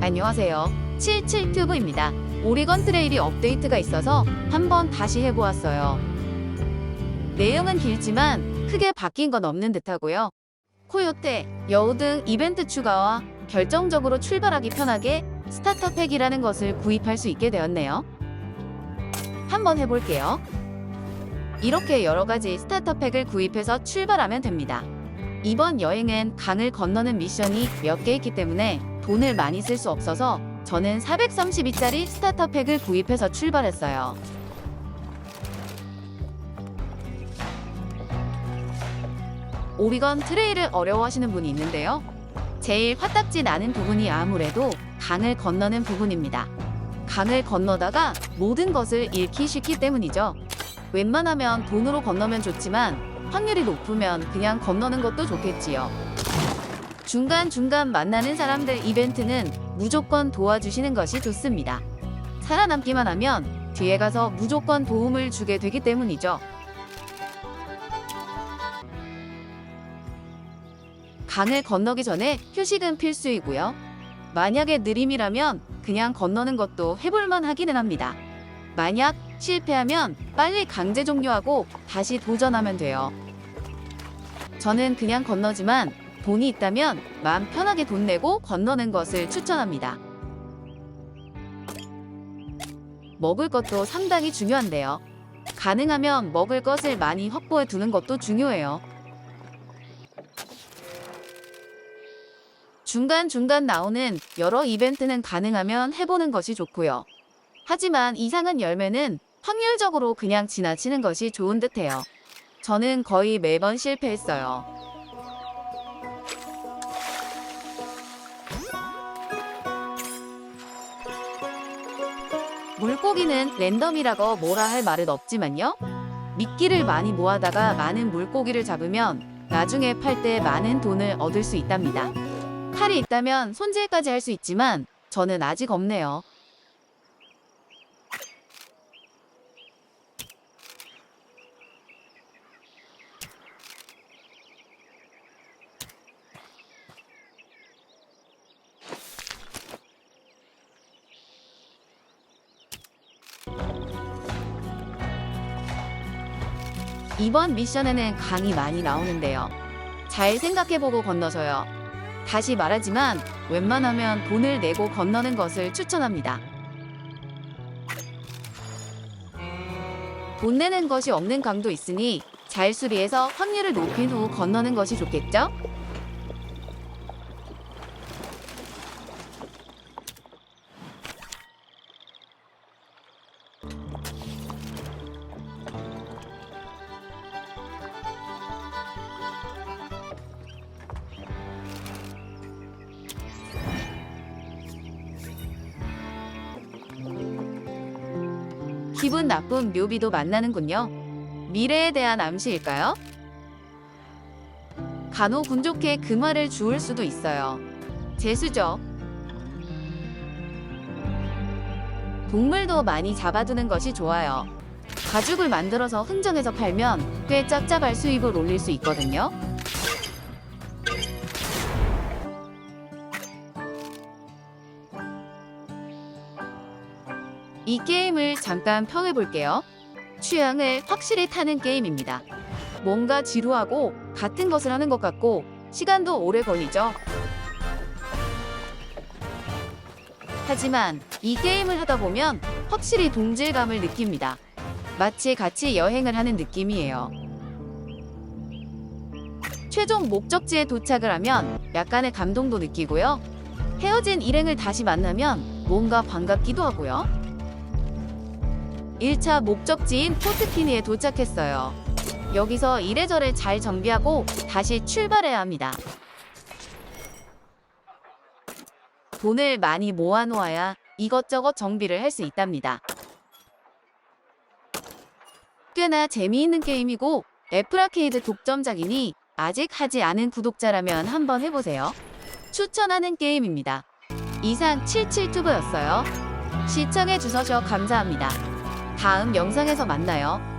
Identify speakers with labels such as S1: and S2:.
S1: 안녕하세요. 77튜브입니다. 오리건 트레일이 업데이트가 있어서 한번 다시 해보았어요. 내용은 길지만 크게 바뀐 건 없는 듯하고요. 코요테, 여우 등 이벤트 추가와 결정적으로 출발하기 편하게 스타터 팩이라는 것을 구입할 수 있게 되었네요. 한번 해볼게요. 이렇게 여러 가지 스타터 팩을 구입해서 출발하면 됩니다. 이번 여행은 강을 건너는 미션이 몇 개 있기 때문에 돈을 많이 쓸 수 없어서 저는 432짜리 스타터 팩을 구입해서 출발했어요. 오리건 트레일을 어려워하시는 분이 있는데요. 제일 화딱지 나는 부분이 아무래도 강을 건너는 부분입니다. 강을 건너다가 모든 것을 잃기 쉽기 때문이죠. 웬만하면 돈으로 건너면 좋지만 확률이 높으면 그냥 건너는 것도 좋겠지요. 중간중간 만나는 사람들 이벤트는 무조건 도와주시는 것이 좋습니다. 살아남기만 하면 뒤에 가서 무조건 도움을 주게 되기 때문이죠. 강을 건너기 전에 휴식은 필수이고요. 만약에 느림이라면 그냥 건너는 것도 해볼만 하기는 합니다. 만약 실패하면 빨리 강제 종료하고 다시 도전하면 돼요. 저는 그냥 건너지만 돈이 있다면 마음 편하게 돈 내고 건너는 것을 추천합니다. 먹을 것도 상당히 중요한데요. 가능하면 먹을 것을 많이 확보해 두는 것도 중요해요. 중간중간 나오는 여러 이벤트는 가능하면 해보는 것이 좋고요. 하지만 이상한 열매는 확률적으로 그냥 지나치는 것이 좋은 듯해요. 저는 거의 매번 실패했어요. 물고기는 랜덤이라고 뭐라 할 말은 없지만요. 미끼를 많이 모아다가 많은 물고기를 잡으면 나중에 팔 때 많은 돈을 얻을 수 있답니다. 칼이 있다면 손질까지 할 수 있지만 저는 아직 없네요. 이번 미션에는 강이 많이 나오는데요. 잘 생각해보고 건너서요. 다시 말하지만 웬만하면 돈을 내고 건너는 것을 추천합니다. 돈 내는 것이 없는 강도 있으니 잘 수리해서 확률을 높인 후 건너는 것이 좋겠죠? 기분 나쁜 묘비도 만나는군요. 미래에 대한 암시일까요? 간혹 운 좋게 그 말을 주울 수도 있어요. 재수죠. 동물도 많이 잡아두는 것이 좋아요. 가죽을 만들어서 흥정해서 팔면 꽤 짭짭할 수입을 올릴 수 있거든요. 이 게임을 잠깐 평해 볼게요. 취향을 확실히 타는 게임입니다. 뭔가 지루하고 같은 것을 하는 것 같고 시간도 오래 걸리죠. 하지만 이 게임을 하다 보면 확실히 동질감을 느낍니다. 마치 같이 여행을 하는 느낌이에요. 최종 목적지에 도착을 하면 약간의 감동도 느끼고요. 헤어진 일행을 다시 만나면 뭔가 반갑기도 하고요. 1차 목적지인 포트키니에 도착했어요. 여기서 이래저래 잘 정비하고 다시 출발해야 합니다. 돈을 많이 모아놓아야 이것저것 정비를 할 수 있답니다. 꽤나 재미있는 게임이고 애플아케이드 독점작이니 아직 하지 않은 구독자라면 한번 해보세요. 추천하는 게임입니다. 이상 77투브였어요. 시청해주셔서 감사합니다. 다음 영상에서 만나요.